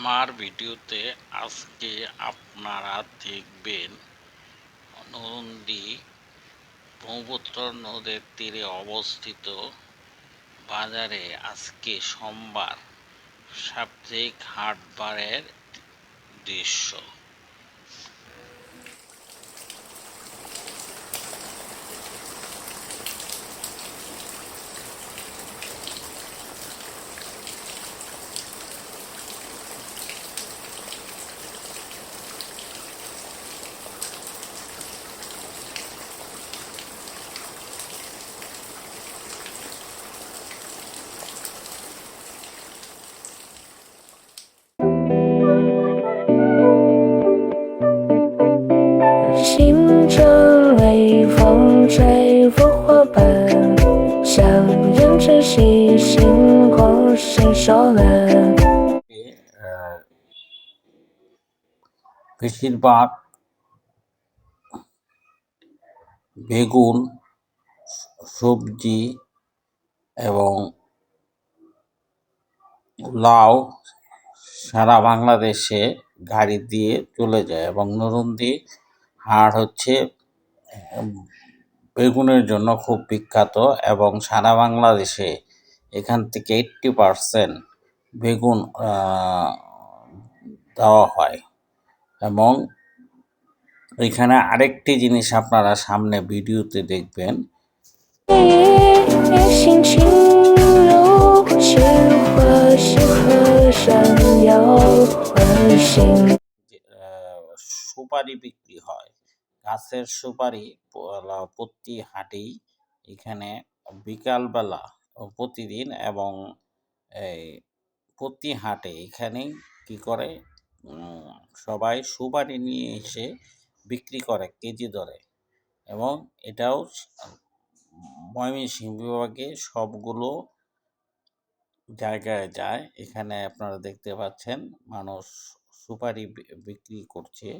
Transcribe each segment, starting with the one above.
আমার ভিডিওতে আজকে আপনারা দেখবেন নন্দী ব্রহ্মপুত্র নদের তীরে অবস্থিত। বাজারে আজকে সোমবার সাপ্তাহিক হাটবারের দৃশ্য। 风吹拂花瓣，相认知悉，心过谁说了？ আহ, বেশিরভাগ বেগুন সবজি এবং লাউ সারা বাংলাদেশে গাড়ি দিয়ে চলে যায় এবং নরুন্দি হাট হচ্ছে উম, বেগুনের জন্য খুব বিখ্যাত এবং সারা বাংলাদেশে এখান থেকে এইট্টি পারসেন্ট বেগুন দেওয়া হয় এবং এখানে আরেকটি জিনিস আপনারা সামনে ভিডিওতে দেখবেন সুপারি বিক্রি হয় গাছের সুপারি প্রতি হাটেই এখানে বিকালবেলা প্রতিদিন এবং এই প্রতি হাটে। এখানে কি করে? সবাই সুপারি নিয়ে এসে বিক্রি করে কেজি দরে এবং এটাও ময়মনসিংহ বিভাগে সবগুলো জায়গায় যায়। এখানে আপনারা দেখতে পাচ্ছেন মানুষ সুপারি বিক্রি করছে।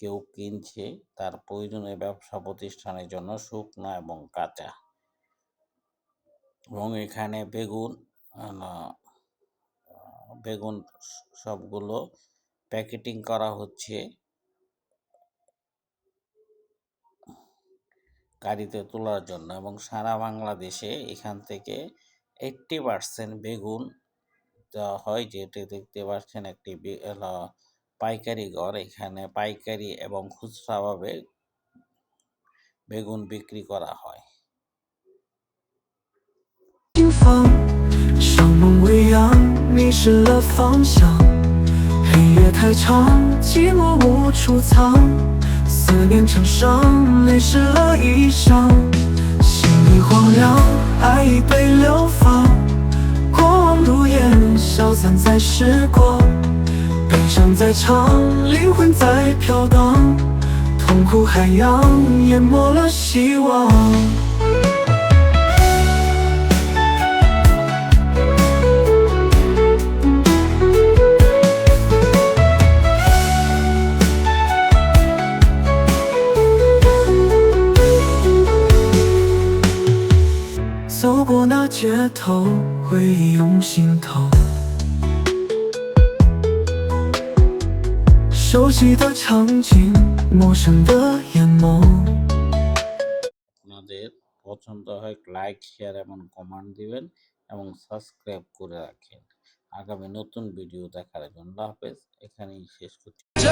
কেউ কিনছে, তার প্রয়োজনীয় ব্যবসা প্রতিষ্ঠানের জন্য শুকনো এবং কাঁচা। এবং এখানে বেগুন বেগুন সবগুলো প্যাকেটিং করা হচ্ছে। গাড়িতে তোলার জন্য এবং সারা বাংলাদেশে এখান থেকে এইট্টি পার্সেন্ট বেগুন দেওয়া হয়, যেটি দেখতে পাচ্ছেন একটি পাইকারি ঘর এখানে পাইকারি এবং খুচরাভাবে বেগুন বিক্রি করা হয় 心房，像梦未央，迷失了方向。黑夜太长，寂寞无处藏，思念成伤，泪湿了衣裳。心已荒凉，爱已被流放，过往如烟，消散在时光。 悲伤在唱，灵魂在飘荡，痛苦海洋淹没了希望。走过那街头，回忆涌心头。熟悉的场景，陌生的眼眸。 আপনাদের পছন্দ হয় লাইক শেয়ার এবং কমেন্ট দিবেন এবং সাবস্ক্রাইব করে রাখেন আগামী নতুন ভিডিও দেখার জন্য আল্লাহ হাফেজ এখানেই শেষ করছি这